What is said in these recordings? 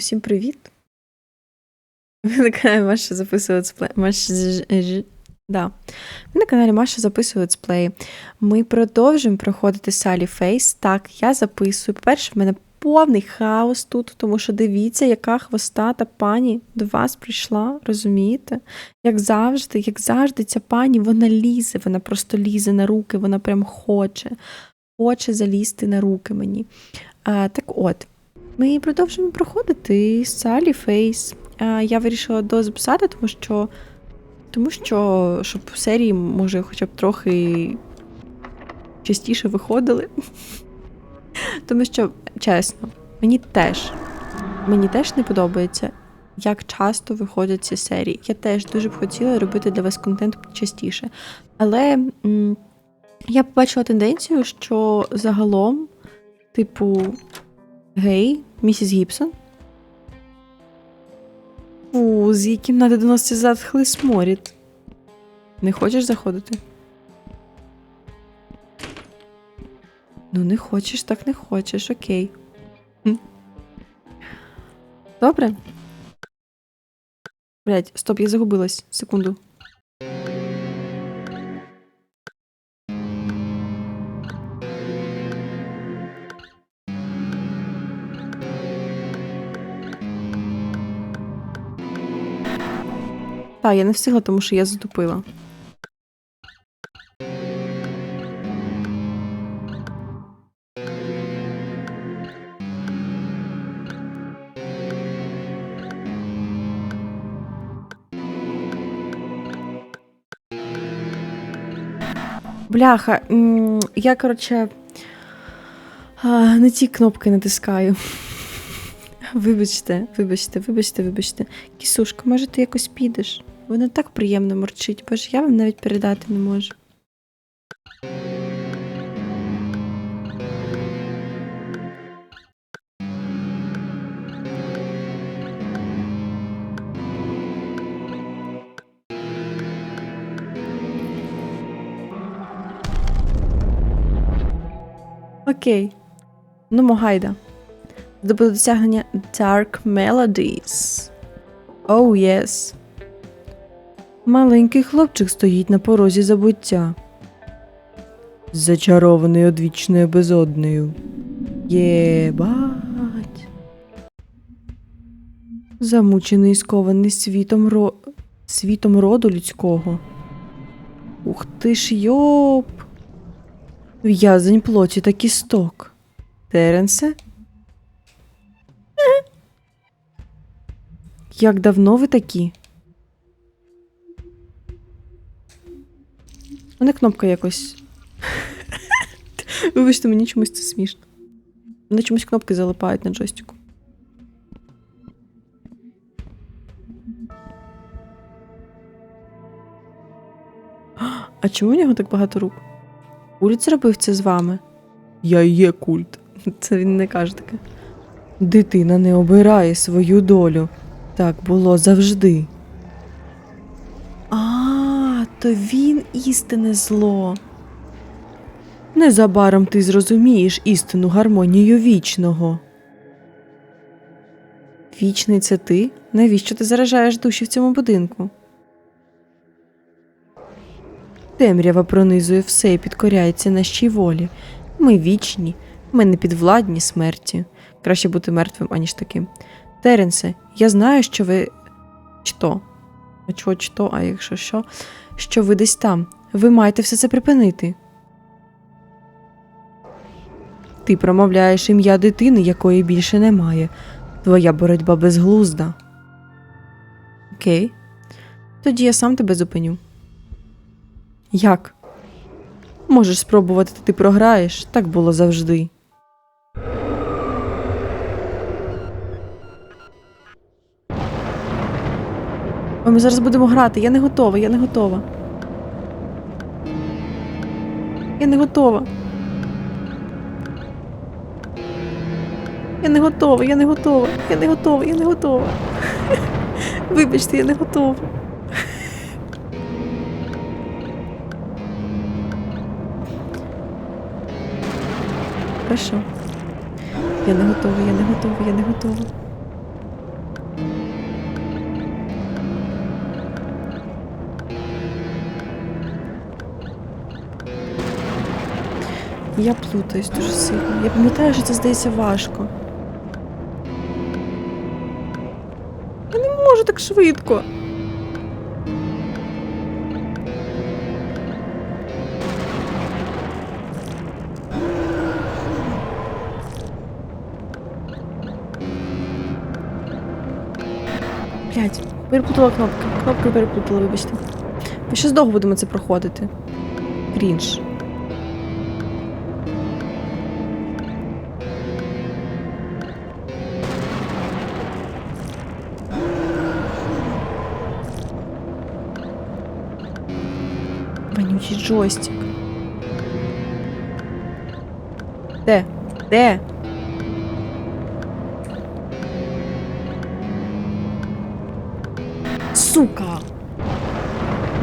Усім привіт. Ви на каналі Маша записує летсплей. Маша... Да. Ви на каналі Маша записує летсплеї. Ми продовжуємо проходити Салі Фейс. Так, я записую. По-перше, в мене повний хаос тут, тому що дивіться, яка хвостата пані до вас прийшла, розумієте? Як завжди, як завжди, ця пані вона лізе, вона просто лізе на руки, вона прям хоче, хоче залізти на руки мені. А, так от, ми продовжуємо проходити Салі Фейс. Я вирішила дозаписати, тому що. Тому що, щоб серії, може, хоча б трохи частіше виходили. Тому що, чесно, мені теж, мені теж не подобається, як часто виходять ці серії. Я теж дуже б хотіла робити для вас контент частіше. Але м, я побачила тенденцію, що загалом, типу, гей, місіс Гібсон. Фу, з її кімнати доноситься затхлий сморід. Не хочеш заходити? Ну, не хочеш, так не хочеш, окей. Добре. Блять, стоп, я загубилась. Секунду. Так, я не встигла, тому що я затупила. Бляха, я, коротше, не ті кнопки натискаю. Вибачте, вибачте, вибачте, вибачте. Кісушка, може, ти якось підеш? Воно так приємно морчить, бо ж я вам навіть передати не можу. Окей. Ну, могайда. Здобуде досягнення Dark Melodies. Oh, yes. Маленький хлопчик стоїть на порозі забуття. Зачарований одвічною безоднею. Єбать. Замучений і скований світом ро... світом роду людського. Ух ти ж йоп. В'язень плоті та кісток. Теренсе? Як давно ви такі? Мене кнопка якось. Вибачте, мені чомусь це смішно. Мене чомусь кнопки залипають на джойстику. А чому у нього так багато рук? Культ зробив це з вами? Я є культ. Це він не каже таке. Дитина не обирає свою долю. Так було завжди. То він істинне зло. Незабаром ти зрозумієш істину гармонію вічного. Вічний це ти? Навіщо ти заражаєш душі в цьому будинку? Темрява пронизує все і підкоряється нашій волі. Ми вічні, ми не підвладні смерті. Краще бути мертвим, аніж таким. Теренсе, я знаю, що ви. Що? Чого що, а якщо що? Що ви десь там. Ви маєте все це припинити. Ти промовляєш ім'я дитини, якої більше немає. Твоя боротьба безглузда. Окей. Тоді я сам тебе зупиню. Як? Можеш спробувати, ти програєш, так було завжди. Ми зараз будемо грати. Я не готова, я не готова. Я не готова. Я не готова, я не готова, я не готова, я не готова. Вибачте, я не готова. Хорошо. Я не готова, я не готова, я не готова. Я плутаюсь дуже сильно. Я пам'ятаю, що це здається важко. Я не можу так швидко. Блять, переплутала кнопки. Кнопки переплутала, вибачте. Ми ще довго будемо це проходити. Крінж. Джойстик. Де? Де? Сука!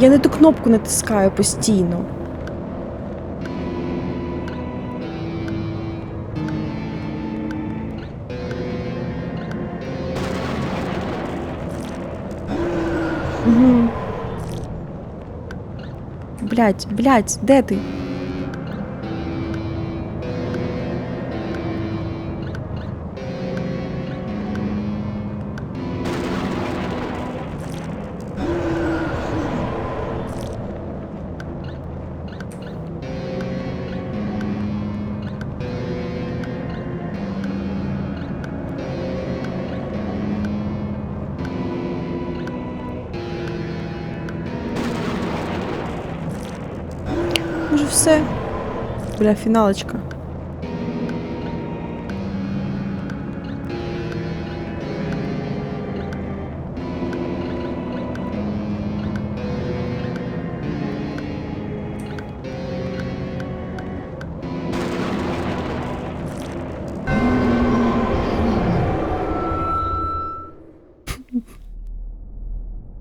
Я не ту кнопку натискаю постійно. Блять, блять, де ти? Все? Бля, фіналочка.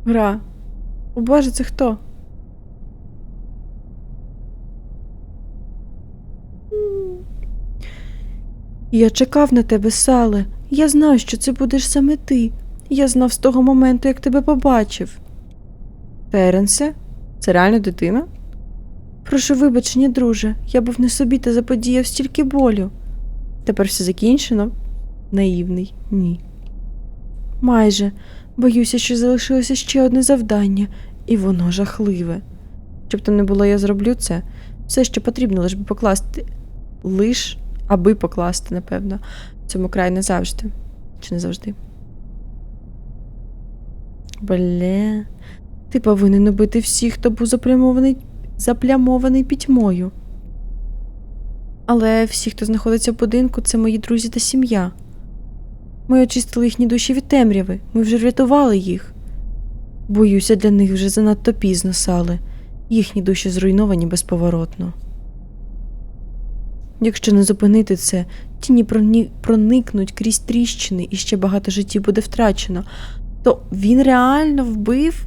Гра. О боже, це хто? Я чекав на тебе, Сале. Я знав, що це будеш саме ти. Я знав з того моменту, як тебе побачив. Теренсе? Це реально дитина? Прошу вибачення, друже. Я був не собі та заподіяв стільки болю. Тепер все закінчено? Наївний, ні. Майже. Боюся, що залишилося ще одне завдання, і воно жахливе. Щоб то не було, я зроблю це. Все, що потрібно, лиш би покласти. Лиш аби покласти, напевно, в цьому край не завжди. Чи не завжди? Бле. Ти повинен убити всіх, хто був заплямований, заплямований пітьмою. Але всі, хто знаходиться в будинку, це мої друзі та сім'я. Ми очистили їхні душі від темряви, ми вже врятували їх. Боюся, для них вже занадто пізно, Сале. Їхні душі зруйновані безповоротно. Якщо не зупинити це, тіні проникнуть крізь тріщини і ще багато життів буде втрачено. То він реально вбив?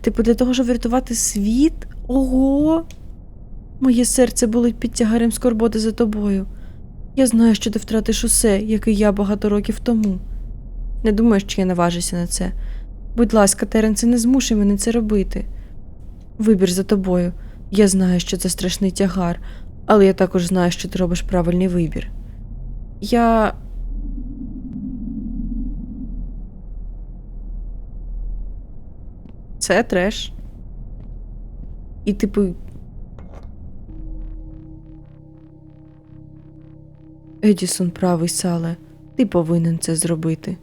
Типу, для того, щоб врятувати світ? Ого! Моє серце болить під тягарем скорботи за тобою. Я знаю, що ти втратиш усе, як і я багато років тому. Не думаю, що я наважуся на це. Будь ласка, Теренце, не змушуй мене це робити. Вибір за тобою. Я знаю, що це страшний тягар, але я також знаю, що ти робиш правильний вибір. Я. Це треш. І, типу. Едісон правий, Сале. Ти повинен це зробити.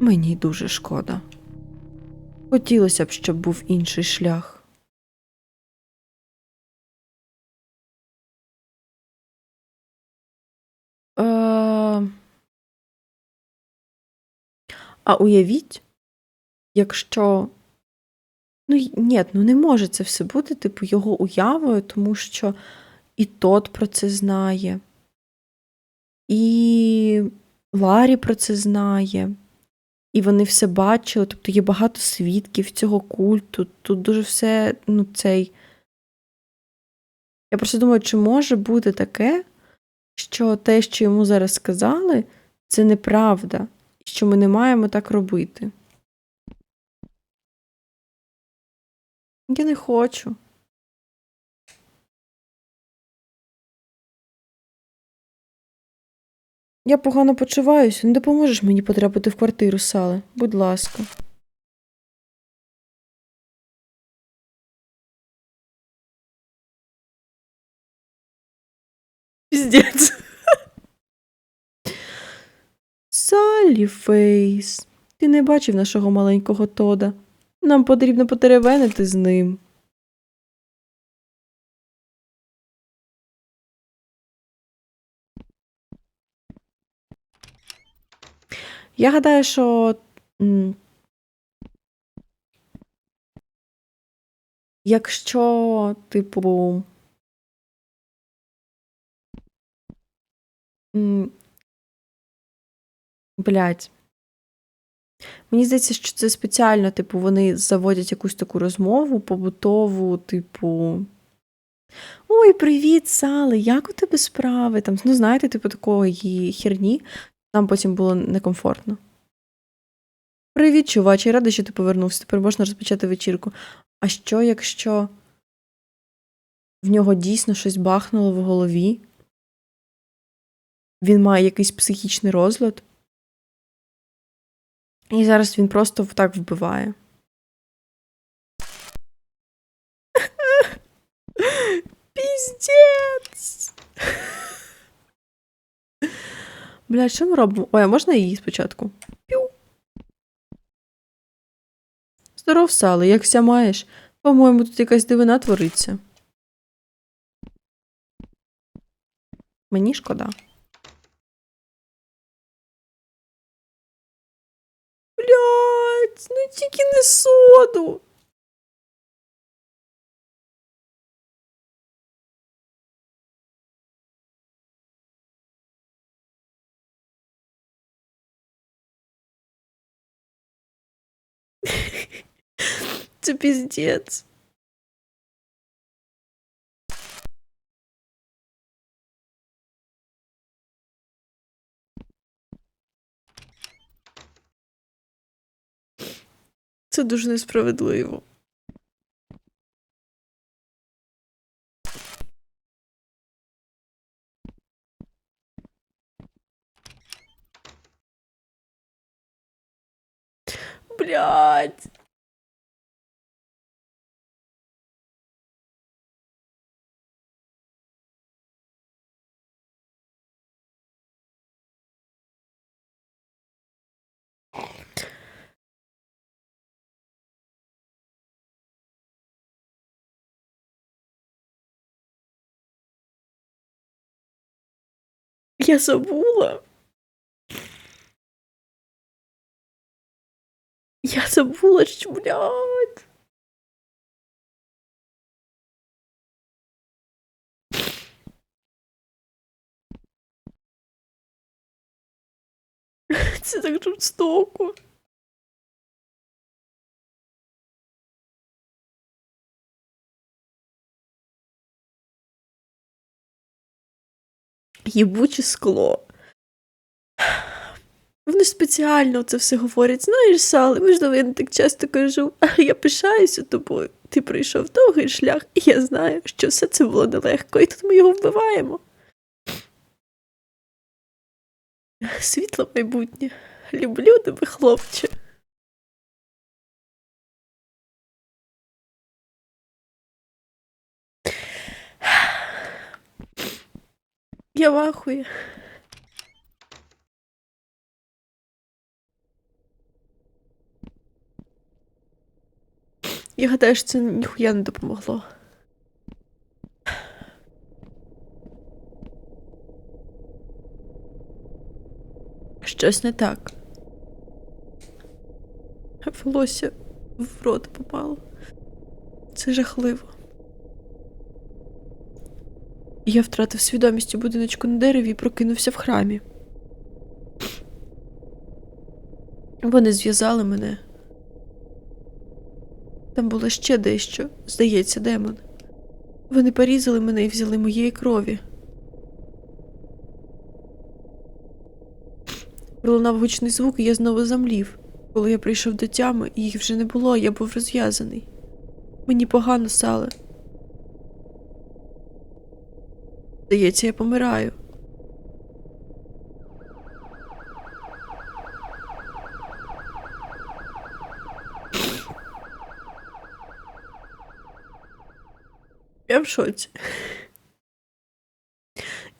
Мені дуже шкода. Хотілося б, щоб був інший шлях. А уявіть, якщо. Ну, ні, ну не може це все бути, типу, його уявою, тому що і тот про це знає, і Ларі про це знає, і вони все бачили, тобто є багато свідків цього культу. Тут дуже все, ну, цей. Я просто думаю, чи може бути таке, що те, що йому зараз сказали, це неправда, і що ми не маємо так робити. Я не хочу. Я погано почуваюся, не допоможеш мені потрапити в квартиру Сале, будь ласка. Піздець. Саллі Фейс. Ти не бачив нашого маленького Тода. Нам потрібно потеревенити з ним. Я гадаю, що. Якщо, типу. М, Блядь. Мені здається, що це спеціально, типу, вони заводять якусь таку розмову побутову, типу. Ой, привіт, Сале, як у тебе справи? Там, ну, знаєте, типу, такої херні. Нам потім було некомфортно. Привіт, чувач, я рада, що ти повернувся. Тепер можна розпочати вечірку. А що, якщо в нього дійсно щось бахнуло в голові? Він має якийсь психічний розлад? І зараз він просто так вбиває. Піздець. Бля, що ми робимо? Ой, а можна її спочатку? Пю. Здоров, Сали, як ся маєш? По-моєму, тут якась дивина твориться. Мені шкода. Ну тільки не соду. Це піздець. Це дуже несправедливо. Блядь. Я забула. Я забула, що, блядь. Це так жорстоко. Єбуче скло. Вони спеціально це все говорять. Знаєш, Сали, можливо, я не так часто кажу, але я пишаюся тобою. Ти пройшов довгий шлях, і я знаю, що все це було нелегко, і тут ми його вбиваємо. Світло майбутнє. Люблю тебе, хлопче. Я в ахуї. Я гадаю, що це ніхуя не допомогло. Щось не так. Волосся в рот попало. Це жахливо. Я втратив свідомість у будиночку на дереві і прокинувся в храмі. Вони зв'язали мене. Там було ще дещо, здається, демон. Вони порізали мене і взяли моєї крові. Пролунав гучний звук, і я знову замлів. Коли я прийшов до тями, їх вже не було, я був розв'язаний. Мені погано сале. Здається, я помираю. Я в шоці.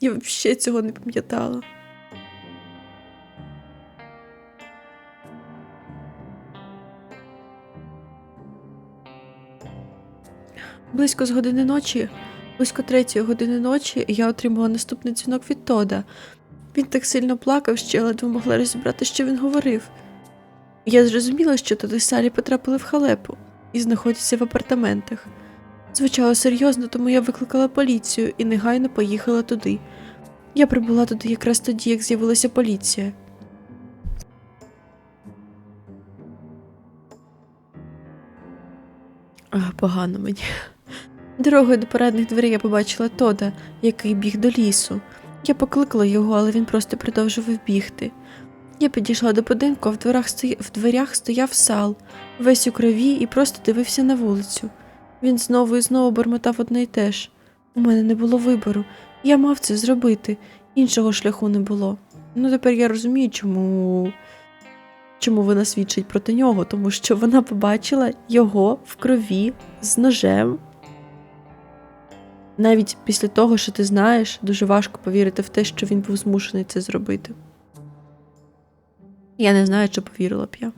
Я взагалі цього не пам'ятала. Близько з години ночі близько третьої години ночі я отримала наступний дзвінок від Тода. Він так сильно плакав, що я ледве могла розібрати, що він говорив. Я зрозуміла, що Тод Салі потрапили в халепу і знаходяться в апартаментах. Звучало серйозно, тому я викликала поліцію і негайно поїхала туди. Я прибула туди якраз тоді, як з'явилася поліція. Погано мені. Дорогою до парадних дверей я побачила Тода, який біг до лісу. Я покликала його, але він просто продовжував бігти. Я підійшла до будинку, а в дверях, стої... в дверях стояв сал, весь у крові і просто дивився на вулицю. Він знову і знову бормотав одне й те ж. У мене не було вибору. Я мав це зробити. Іншого шляху не було. Ну, тепер я розумію, чому. Чому вона свідчить проти нього, тому що вона побачила його в крові з ножем. Навіть після того, що ти знаєш, дуже важко повірити в те, що він був змушений це зробити. Я не знаю, чи повірила б я.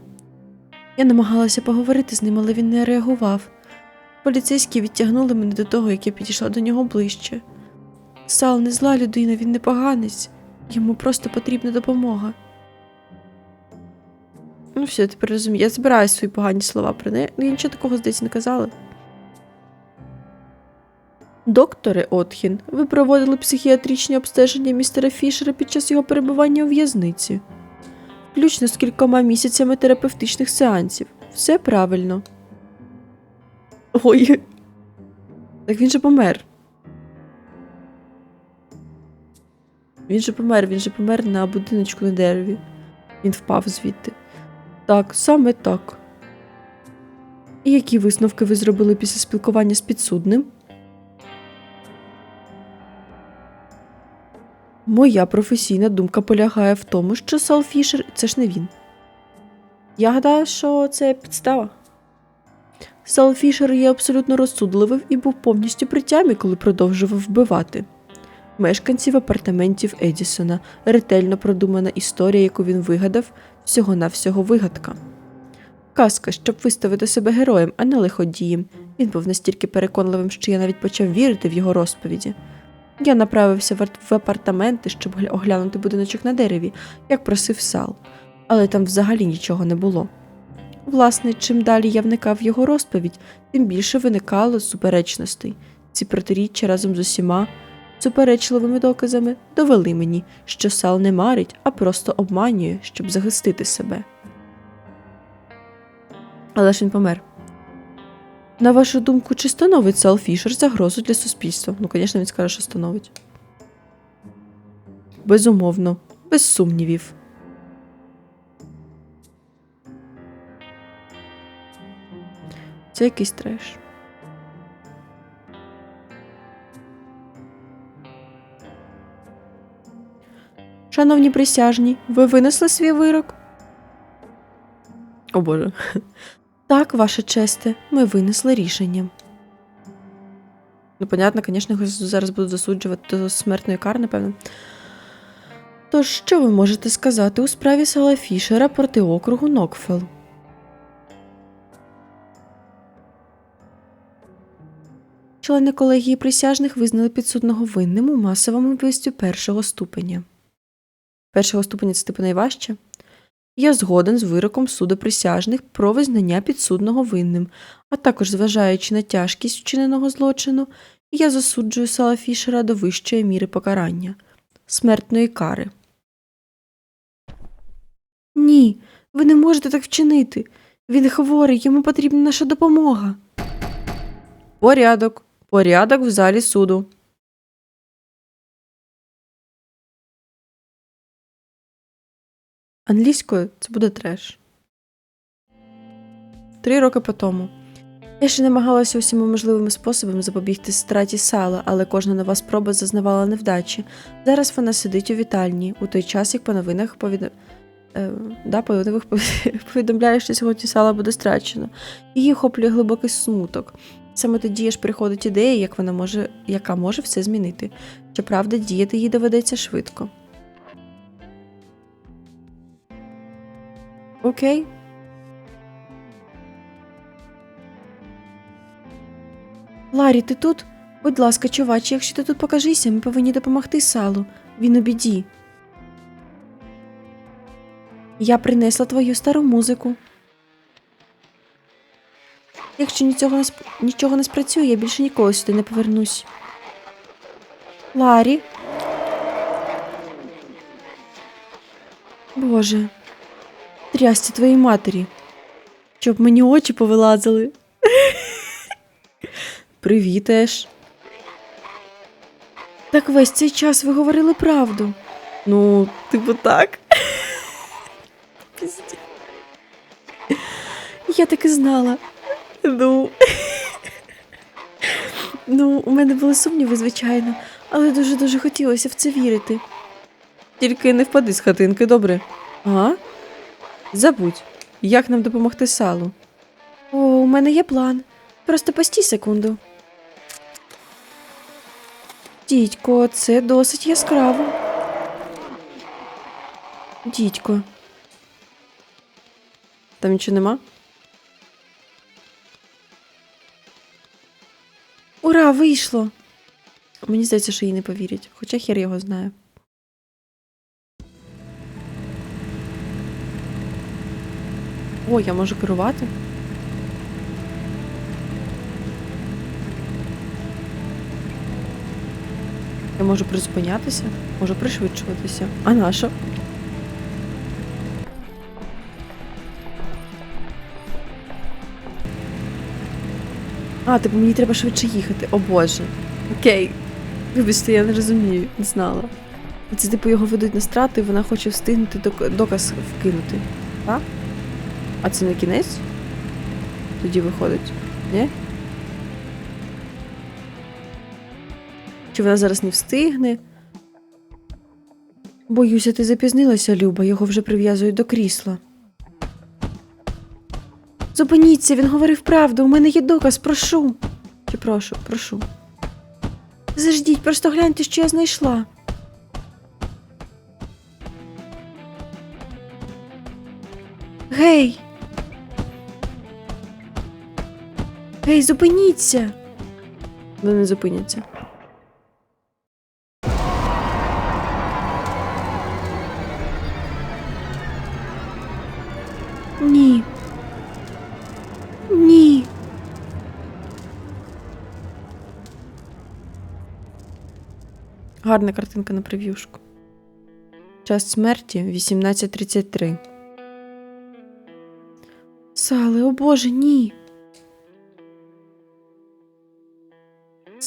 Я намагалася поговорити з ним, але він не реагував. Поліцейські відтягнули мене до того, як я підійшла до нього ближче. Сал не зла людина, він не поганець. Йому просто потрібна допомога. Ну, все, тепер розумію. Я збираю свої погані слова про неї. Я нічого такого здається не казала. Докторе Отхін, ви проводили психіатричні обстеження містера Фішера під час його перебування у в'язниці, включно з кількома місяцями терапевтичних сеансів. Все правильно. Ой. Так він же помер. Він же помер, він же помер на будиночку на дереві. Він впав звідти. Так, саме так. І які висновки ви зробили після спілкування з підсудним? Моя професійна думка полягає в тому, що Сал Фішер це ж не він. Я гадаю, що це підстава. Сал Фішер є абсолютно розсудливим і був повністю при тямі, коли продовжував вбивати. Мешканців апартаментів Едісона ретельно продумана історія, яку він вигадав, всього-навсього вигадка. Казка, щоб виставити себе героєм, а не лиходієм. Він був настільки переконливим, що я навіть почав вірити в його розповіді. Я направився в апартаменти, щоб оглянути будиночок на дереві, як просив сал, але там взагалі нічого не було. Власне, чим далі я вникав в його розповідь, тим більше виникало суперечностей. Ці протиріччя разом з усіма суперечливими доказами довели мені, що Сал не марить, а просто обманює, щоб захистити себе. Але ж він помер. На вашу думку, чи становить Сал Фішер загрозу для суспільства? Ну, звісно, він скаже, що становить. Безумовно, без сумнівів. Це якийсь треш. Шановні присяжні, ви винесли свій вирок? О Боже. Так, ваша честе, ми винесли рішення. Ну, понятно, звісно, його зараз будуть засуджувати до смертної кари, напевно. Тож, що ви можете сказати у справі Сала Фішера проти округу Нокфел? Члени колегії присяжних визнали підсудного винним у масовому вбивстві першого ступеня. Першого ступеня це типу найважче. Я згоден з вироком суду присяжних про визнання підсудного винним, а також зважаючи на тяжкість вчиненого злочину, я засуджую Сала Фішера до вищої міри покарання смертної кари. Ні, ви не можете так вчинити. Він хворий, йому потрібна наша допомога. Порядок. Порядок в залі суду. Англійською це буде треш. Три роки по тому. Я ще намагалася усіма можливими способами запобігти страті сала, але кожна нова спроба зазнавала невдачі. Зараз вона сидить у вітальні, у той час, як по новинах повід... е, да, по новинах повідомляє, що сьогодні сала буде страчено. Її охоплює глибокий смуток. Саме тоді ж приходить ідея, як вона може, яка може все змінити. Щоправда, діяти їй доведеться швидко. Окей. Ларі, ти тут? Будь ласка, чувач, якщо ти тут покажися, ми повинні допомогти салу. Він у біді. Я принесла твою стару музику. Якщо нічого не, сп- нічого не спрацює, я більше ніколи сюди не повернусь. Ларі. Боже. Трясся твоїй матері. Щоб мені очі повилазили. Привіт, Еш. Так весь цей час ви говорили правду. Ну, типу так. Пізді. Я так і знала. Ну. Ну, у мене були сумніви, звичайно, але дуже-дуже хотілося в це вірити. Тільки не впади з хатинки, добре? А? Забудь, як нам допомогти салу. О, у мене є план. Просто постій секунду. Дідько, це досить яскраво. Дідько. Там нічого нема? Ура, вийшло! Мені здається, що їй не повірять, хоча хер його знає. О, я можу керувати. Я можу призупинятися, можу пришвидшуватися. А на що? А, типу мені треба швидше їхати. О боже. Окей. Вибачте, я не розумію, не знала. Це типу його ведуть на страту, і вона хоче встигнути доказ вкинути. Так? А це не кінець? Тоді виходить. Ні? Чи вона зараз не встигне? Боюся, ти запізнилася, Люба, його вже прив'язують до крісла. Зупиніться, він говорив правду, у мене є доказ, прошу. Чи прошу, прошу. Заждіть, просто гляньте, що я знайшла. Гей. Гей, зупиніться. Вони не зупиняться. Ні. Ні. Гарна картинка на прев'юшку. Час смерті 18.33. Сале, о боже, ні.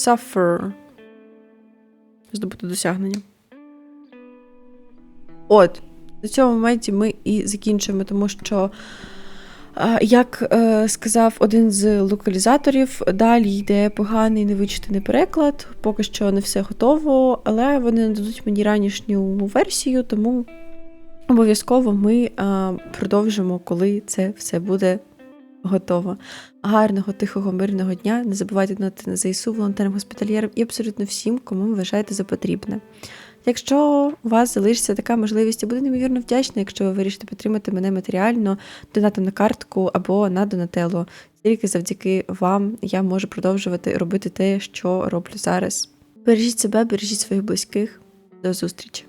Suffer. Здобути досягнення. От, на цьому моменті ми і закінчуємо, тому що, е, як е, сказав один з локалізаторів, далі йде поганий невичитаний переклад. Поки що не все готово, але вони нададуть мені ранішню версію, тому обов'язково ми е, продовжимо, коли це все буде готово. Гарного, тихого, мирного дня. Не забувайте донати на ЗСУ, волонтерам, госпітальєрам і абсолютно всім, кому ви вважаєте за потрібне. Якщо у вас залишиться така можливість, я буду неймовірно вдячна, якщо ви вирішите підтримати мене матеріально, донатом на картку або на Донателло. Тільки завдяки вам я можу продовжувати робити те, що роблю зараз. Бережіть себе, бережіть своїх близьких. До зустрічі!